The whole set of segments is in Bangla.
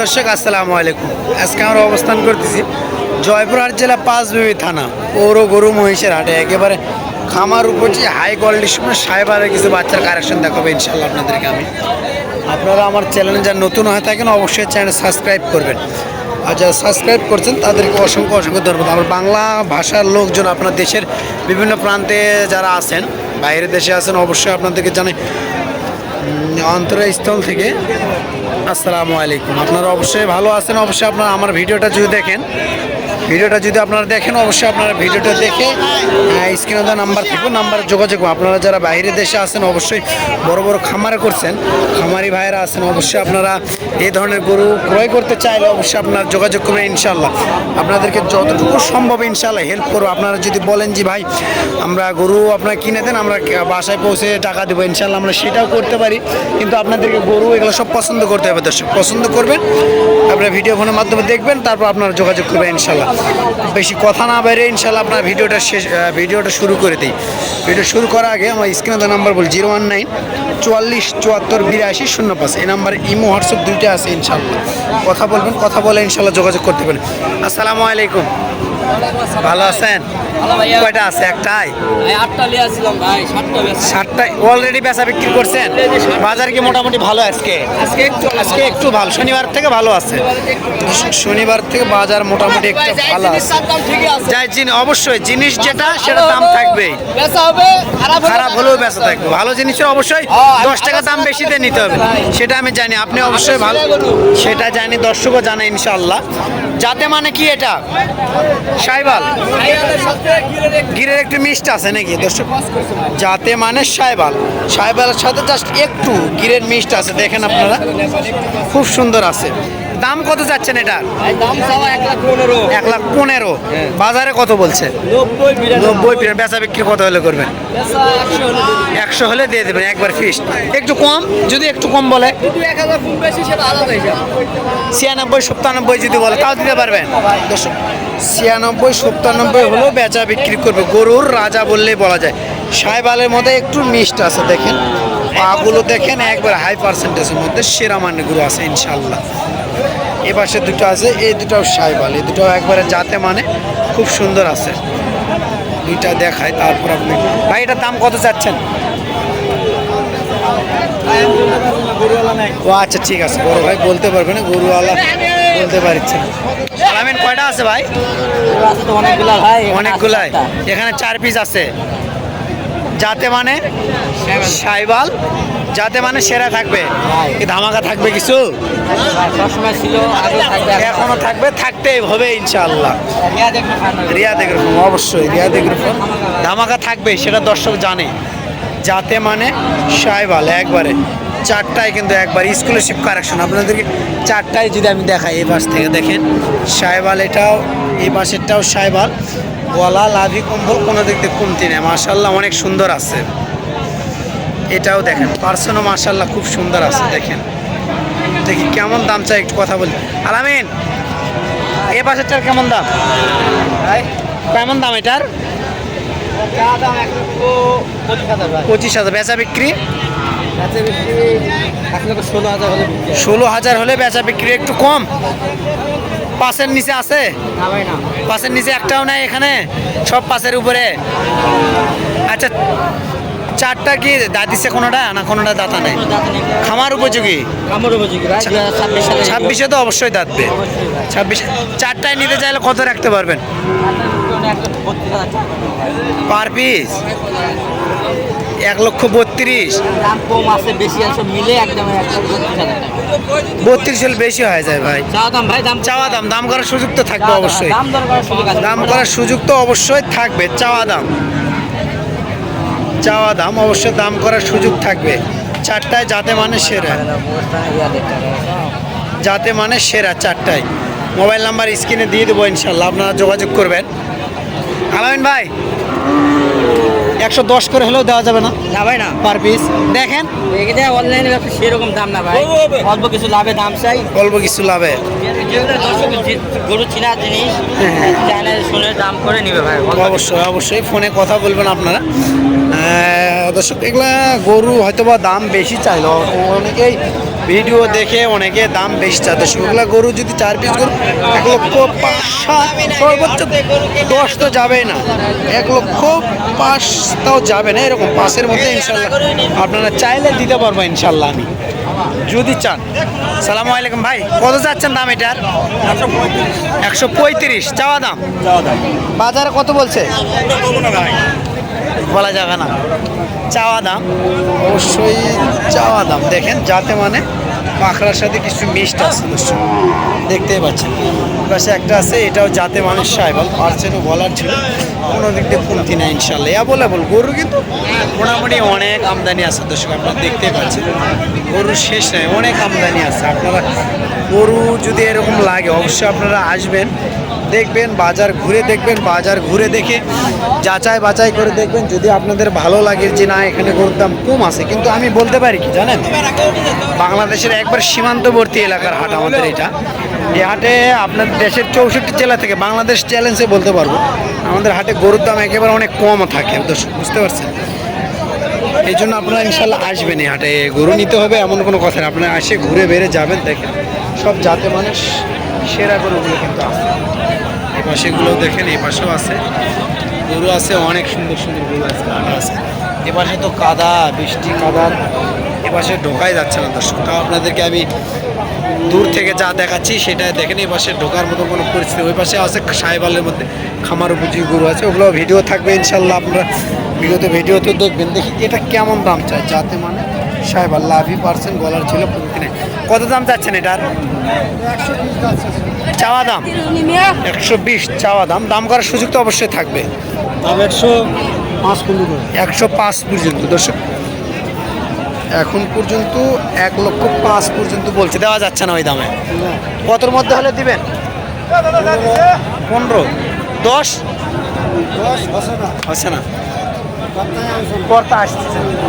দর্শক, আসসালামু আলাইকুম। আজকে আমরা অবস্থান করতেছি জয়পুরহাট জেলা পাঁচবিবি থানা, পৌর গরু মহিষের হাটে। একেবারে খামার উপর যে হাই কোয়ালিটির সময় সাহেবারের কিছু বাচ্চার কারেকশন দেখাবো ইনশাল্লাহ আপনাদেরকে আমি। আপনারা আমার চ্যানেলে যা নতুন হয়ে থাকেন, অবশ্যই চ্যানেল সাবস্ক্রাইব করবেন। আর যারা সাবস্ক্রাইব করছেন, তাদেরকে অসংখ্য অসংখ্য ধন্যবাদ। আমার বাংলা ভাষার লোকজন আপনার দেশের বিভিন্ন প্রান্তে যারা আছেন, বাইরের দেশে আছেন, অবশ্যই আপনাদেরকে জানাই অন্তরস্থল থেকে আসসালামু আলাইকুম। আপনারা অবশ্যই ভালো আছেন অবশ্যই আপনারা আমার ভিডিওটা যদি দেখেন ভিডিওটা যদি আপনারা দেখেন, অবশ্যই আপনারা ভিডিওটা দেখে স্ক্রিনে দেওয়া নাম্বার থাকবে, নাম্বারে যোগাযোগ আপনারা যারা বাইরে দেশে আছেন, অবশ্যই বড় বড় খামারে করছেন, খামারি ভাইয়েরা আছেন, অবশ্যই আপনারা এই ধরনের গরু ক্রয় করতে চাইলে অবশ্যই আপনারা যোগাযোগ করবেন ইনশাল্লাহ আপনাদেরকে যতটুকু সম্ভব ইনশাল্লাহ হেল্প করব। আপনারা যদি বলেন যে, ভাই, আমরা গরু আপনারা কিনে দেন, আমরা বাসায় পৌঁছে টাকা দেবো ইনশাল্লাহ আমরা সেটাও করতে পারি। কিন্তু আপনাদেরকে গরু এগুলো সব পছন্দ করতে হবে, দর্শক। পছন্দ করবেন, আপনারা ভিডিও ফোনের মাধ্যমে দেখবেন, তারপর আপনারা যোগাযোগ করবেন ইনশাল্লাহ বেশি কথা না বাইরে ইনশাল্লাহ আপনার ভিডিওটা শেষ ভিডিওটা শুরু করে দিই। ভিডিও শুরু করার আগে আমার স্ক্রিনে নাম্বার বল জিরো ওয়ান নাইন চুয়াল্লিশ চুয়াত্তর বিরাশি শূন্য পাঁচ। এই নাম্বারে ইমো, হোয়াটসঅ্যাপ দুইটা আছে ইনশাল্লাহ কথা বলবেন, কথা বলে ইনশাল্লাহ যোগাযোগ করতে পারেন। আসসালামু আলাইকুম। ভালো আছেন? কয়টা আছে? একটাই? ভাই আটটা লিয়ে আসছিলাম ভাই সাতটা বেশি ষাটটা অলরেডি বেচা বিক্রি করছেন? বাজার কি মোটামুটি ভালো আজকে? আজকে একটু আজকে একটু ভালো। শনিবার থেকে ভালো আছে। শনিবার থেকে বাজার মোটামুটি একটু ভালো আছে। যাই জিনিস অবশ্যই জিনিস যেটা সেটা দাম থাকবেই। বেচা খারাপ হলেও বেচা থাকবে। ভালো জিনিসের অবশ্যই হ্যাঁ, দশ টাকা দাম বেশিতে নিতে হবে। সেটা আমি জানি। আপনি অবশ্যই ভালো সেটা জানি দর্শকও জানে ইনশাল্লাহ যাতে মানে কি এটা? সাইবাল গিরের একটু মিষ্ট আছে নাকি? দর্শক যাতে মানে সাইবাল সাইবালের সাথে জাস্ট একটু গিরের মিষ্ট আছে, দেখেন আপনারা। খুব সুন্দর আছে। দাম কত যাচ্ছেন এটা? দাম এক লাখ পনেরো। পনেরো। বাজারে কত বলছে? নব্বই পিরিয়ড বেচা বিক্রি কত হলে করবেন? একশো হলে দিয়ে দেবেন। একবার ফিস একটু কম যদি একটু কম বলে। ছিয়ানব্বই সপ্তানব্বই যদি বলে তাও দিতে পারবেন? ছিয়ানব্বই সপ্তানব্বই হলেও বেচা বিক্রি করবে। গরুর রাজা বললেই বলা যায়। সাইবালের মধ্যে একটু মিষ্ট আছে দেখেন। পাগুলো দেখেন একবার হাই পার্সেন্টেজের মধ্যে সেরা মানে গরু আছে ইনশাল্লাহ এ পাশে দুটো আছে এই দুটাও সাইবাল এই দুটাও একবারে যাতে মানে খুব সুন্দর আছে। দুইটা দেখায় তারপর আপনি ভাই এটার দাম কত চাচ্ছেন? ও আচ্ছা ঠিক আছে বড় ভাই বলতে পারবে না গরুওয়ালা বলতে পারছে না। আলামিন কয়টা আছে ভাই? অনেকগুলা ভাই অনেকগুলাই। এখানে চার পিস আছে। যাতে মানে সাইবাল। যাতে মানে সেরা থাকবে। ধামাকা থাকবে কিছু? সবসময় ছিল এখনও থাকবে, থাকতেই হবে ইনশাআল্লাহ। রিয়াদ এগ্রোফার্ম অবশ্যই রিয়াদ এগ্রোফার্ম ধামাকা থাকবে, সেটা দর্শক জানে। যাতে মানে সাইবাল একবারে। চারটায় কিন্তু একবার স্কলারশিপ কারেকশন আপনাদেরকে চারটায় যদি আমি দেখাই এই পাশ থেকে, দেখেন। সাহেবাল এটাও, এই পাশেরটাও সাইবাল গলা, লাভি, কম্বল, কোনো দিক থেকে কমতি নেই। মার্শাল্লাহ অনেক সুন্দর আছে। এটাও দেখেন, পার্সনও মার্শাল্লাহ খুব সুন্দর আছে, দেখেন। দেখি কেমন দাম চাই একটু কথা বলি। আলামিন এ পাশেরটার কেমন দাম? কেমন দাম এটার? পঁচিশ হাজার, বেচা বিক্রি? ষোলো হাজার হলে বেচা বিক্রি একটু কম। পাশের নিচে আছে? পাশের নিচে একটাও নাই এখানে, সব পাশের উপরে। আচ্ছা চারটা কি দাদিছে কোনোটা না কোনোটা দাতা নেই। খামার উপযোগী? কামড় উপযোগী। ছাব্বিশ তো অবশ্যই দাঁতবে ছাব্বিশে চারটায় নিতে চাইলে কত রাখতে পারবেন। Per piece? এক লক্ষ বত্রিশ। বত্রিশ হলে বেশি হয়ে যায় ভাই। চাওয়া দাম দাম করার সুযোগ তো থাকবে অবশ্যই। দাম করার সুযোগ তো অবশ্যই থাকবে চাওয়া দাম। চাওয়া দাম, অবশ্যই দাম করার সুযোগ থাকবে। চারটায় যাতে মানে সেরা। যাতে মানে সেরা চারটায়। মোবাইল নাম্বার স্ক্রিনে দিয়ে দেবো ইনশাল্লাহ, আপনারা যোগাযোগ করবেন। আলামিন ভাই। একশো দশ করে হলেও দেওয়া যাবে না। না ভাই না। পার পিস দেখেন এখানে অনলাইনে ব্যবসা সেরকম দাম না ভাই। অল্প কিছু লাভে দাম চাই। অল্প কিছু লাভে। গরু চিনা জিনিস জানে শুনে দাম করে নিবে ভাই অবশ্যই অবশ্যই। ফোনে কথা বলবেন আপনারা। দর্শক এগুলা গরু হয়তো বা দাম বেশি চাইলো। অনেকেই ভিডিও দেখে অনেকে দাম বেশি চায়। দর্শক এগুলা গরু যদি চার পিস গরু এক লক্ষ পাঁচ সর্বোচ্চ দশ তো যাবেই না। এক লক্ষ পাঁচ তাও যাবে না এরকম পাঁচের মধ্যে ইনশাল্লাহ। আপনারা চাইলে দিতে পারব ইনশাল্লাহ আমি। যদি চান। সালাম আলাইকুম ভাই কত চাচ্ছেন দাম এটার? একশো পঁয়ত্রিশ। চাওয়া দাম। বাজারে কত বলছে? বলা যাবে না। চাওয়া দাম? অবশ্যই চাওয়া দাম। দেখেন যাতে মানে পাখড়ার সাথে কিছু মিষ্ট আছে। দর্শক দেখতেই পাচ্ছেন। পাশে একটা আছে, এটাও যাতে মানুষ সাহেবাল পারছেনও বলার ছিল। কোনো দিক দিয়ে কমতি নাই ইনশাল্লাহ ইয়া বলে বল গরু কিন্তু মোটামুটি অনেক আমদানি আছে, দর্শক, আপনারা দেখতেই পাচ্ছেন। গরুর শেষ নেই, অনেক আমদানি আছে। আপনারা গরু যদি এরকম লাগে, অবশ্যই আপনারা আসবেন। দেখবেন, বাজার ঘুরে দেখবেন, বাজার ঘুরে দেখে যাচাই বাছাই করে দেখবেন, যদি আপনাদের ভালো লাগে যে না, এখানে গরুর দাম কম আছে। কিন্তু আমি বলতে পারি কি জানেন? বাংলাদেশের একবার সীমান্তবর্তী এলাকার হাট আমাদের এটা। এই হাটে আপনার দেশের চৌষট্টি জেলা থেকে বাংলাদেশ চ্যালেঞ্জে বলতে পারব, আমাদের হাটে গরুর দাম একেবারে অনেক কম থাকে, দর্শক, বুঝতে পারছেন? এই জন্য আপনারা ইনশাল্লাহ আসবেন এই হাটে। গরু নিতে হবে, এমন কোনো কথা না আপনারা আসে ঘুরে বেড়ে যাবেন, দেখেন। সব জাতে মানুষ সেরা গরুগুলো কিন্তু আছে। এই পাশেগুলো দেখেন, এই পাশেও আছে। গরু আছে, অনেক সুন্দর সুন্দর গরু আছে কাদা আছে। এ পাশে তো কাদা, বৃষ্টি, কাদা। এ পাশে ঢোকাই যাচ্ছে না, দর্শক। তাও আপনাদেরকে আমি দূর থেকে যা দেখাচ্ছি সেটা দেখেন, এই পাশে ঢোকার মতো কোনো পরিস্থিতি ওই পাশে আছে সাহেবালের মধ্যে খামার উপযোগী গরু আছে। ওগুলো ভিডিও থাকবে ইনশাল্লাহ আপনারা বিগত ভিডিওতে দেখবেন। দেখি এটা কেমন দাম চায়, যাতে মানে সাহেবাল লাভই পার্সেন্ট গলার ছিল নেই। কত দাম চাচ্ছেন এটার? চাওয়া দাম? একশো বিশ চাওয়া দাম। দাম করার সুযোগ তো অবশ্যই থাকবে। দাম একশো পাঁচ পনেরো একশো পাঁচ পর্যন্ত। দর্শক এখন পর্যন্ত এক লক্ষ পাঁচ পর্যন্ত বলছে। দেওয়া যাচ্ছে না ওই দামে। কতর মধ্যে হলে দিবেন? পনেরো। দশ? দশ বছর না। হচ্ছে না। কর্তা আসতেছে দিতে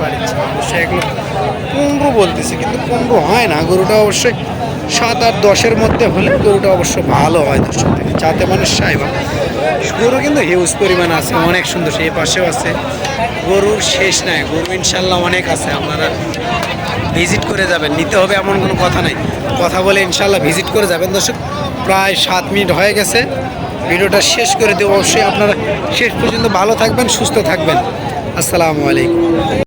পারছি অবশ্যই লক্ষ পনেরো বলতেছে, কিন্তু পনেরো হয় না। গরুটা অবশ্যই সাত আট দশের মধ্যে হলে গরুটা অবশ্য ভালো হয় দর্শক থেকে যাতে মানুষ সাইবা গরু কিন্তু হিউজ পরিমাণ আছে, অনেক সুন্দর, সেই পাশেও আছে। গরুর শেষ নাই। গরু ইনশাল্লাহ অনেক আছে। আপনারা ভিজিট করে যাবেন। নিতে হবে এমন কোনো কথা নাই। কথা বলে ইনশাল্লাহ ভিজিট করে যাবেন। দর্শক, প্রায় সাত মিনিট হয়ে গেছে। ভিডিওটা শেষ করে দেবো। অবশ্যই আপনারা শেষ পর্যন্ত ভালো থাকবেন, সুস্থ থাকবেন। আসসালামু আলাইকুম।